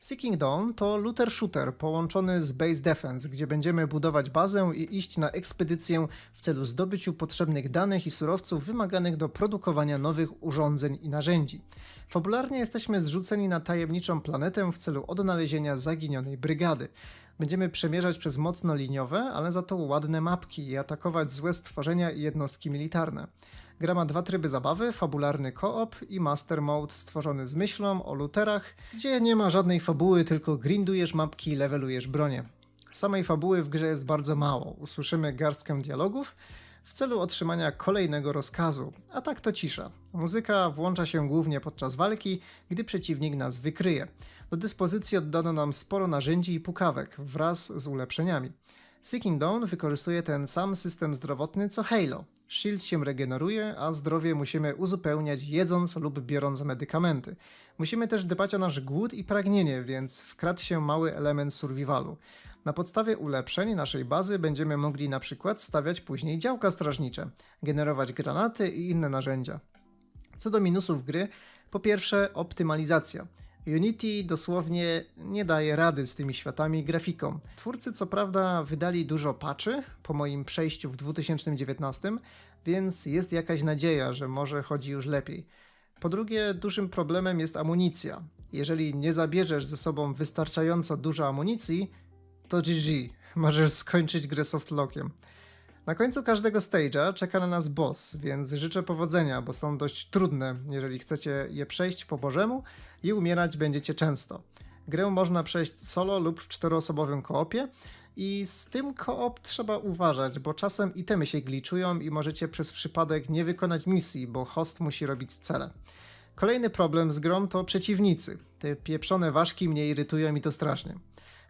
Seeking Dawn to looter shooter połączony z base defense, gdzie będziemy budować bazę i iść na ekspedycję w celu zdobyciu potrzebnych danych i surowców wymaganych do produkowania nowych urządzeń i narzędzi. Fabularnie jesteśmy zrzuceni na tajemniczą planetę w celu odnalezienia zaginionej brygady. Będziemy przemierzać przez mocno liniowe, ale za to ładne mapki i atakować złe stworzenia i jednostki militarne. Gra ma dwa tryby zabawy, fabularny koop i master mode stworzony z myślą o luterach, gdzie nie ma żadnej fabuły, tylko grindujesz mapki i levelujesz bronię. Samej fabuły w grze jest bardzo mało. Usłyszymy garstkę dialogów w celu otrzymania kolejnego rozkazu, a tak to cisza. Muzyka włącza się głównie podczas walki, gdy przeciwnik nas wykryje. Do dyspozycji oddano nam sporo narzędzi i pukawek wraz z ulepszeniami. Seeking Dawn wykorzystuje ten sam system zdrowotny co Halo. Shield się regeneruje, a zdrowie musimy uzupełniać jedząc lub biorąc medykamenty. Musimy też dbać o nasz głód i pragnienie, więc wkradł się mały element survivalu. Na podstawie ulepszeń naszej bazy będziemy mogli na przykład stawiać później działka strażnicze, generować granaty i inne narzędzia. Co do minusów gry, po pierwsze optymalizacja. Unity dosłownie nie daje rady z tymi światami i grafiką. Twórcy co prawda wydali dużo patchy po moim przejściu w 2019, więc jest jakaś nadzieja, że może chodzi już lepiej. Po drugie, dużym problemem jest amunicja. Jeżeli nie zabierzesz ze sobą wystarczająco dużo amunicji, to GG, możesz skończyć grę softlockiem. Na końcu każdego stage'a czeka na nas boss, więc życzę powodzenia, bo są dość trudne, jeżeli chcecie je przejść po bożemu i umierać będziecie często. Grę można przejść solo lub w czteroosobowym koopie i z tym koop trzeba uważać, bo czasem itemy się gliczują i możecie przez przypadek nie wykonać misji, bo host musi robić cele. Kolejny problem z grą to przeciwnicy. Te pieprzone ważki mnie irytują i to strasznie.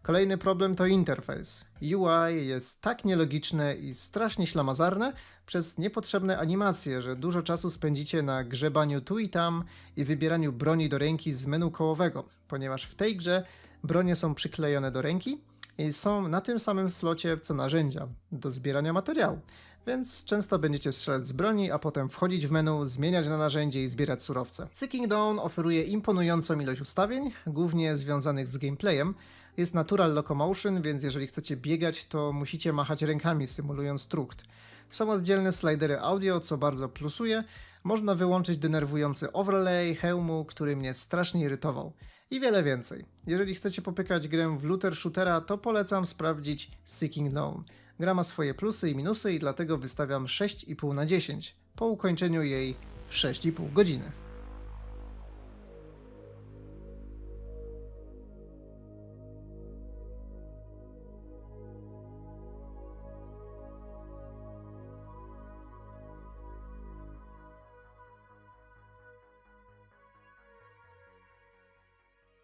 Kolejny problem to interfejs. UI jest tak nielogiczne i strasznie ślamazarne przez niepotrzebne animacje, że dużo czasu spędzicie na grzebaniu tu i tam i wybieraniu broni do ręki z menu kołowego, ponieważ w tej grze bronie są przyklejone do ręki i są na tym samym slocie co narzędzia do zbierania materiału. Więc często będziecie strzelać z broni, a potem wchodzić w menu, zmieniać na narzędzie i zbierać surowce. Seeking Dawn oferuje imponującą ilość ustawień, głównie związanych z gameplayem. Jest natural locomotion, więc jeżeli chcecie biegać, to musicie machać rękami, symulując trukt. Są oddzielne slidery audio, co bardzo plusuje. Można wyłączyć denerwujący overlay hełmu, który mnie strasznie irytował. I wiele więcej. Jeżeli chcecie popykać grę w looter shootera, to polecam sprawdzić Seeking Dawn. Gra ma swoje plusy i minusy i dlatego wystawiam 6,5 na 10 po ukończeniu jej w 6,5 godziny.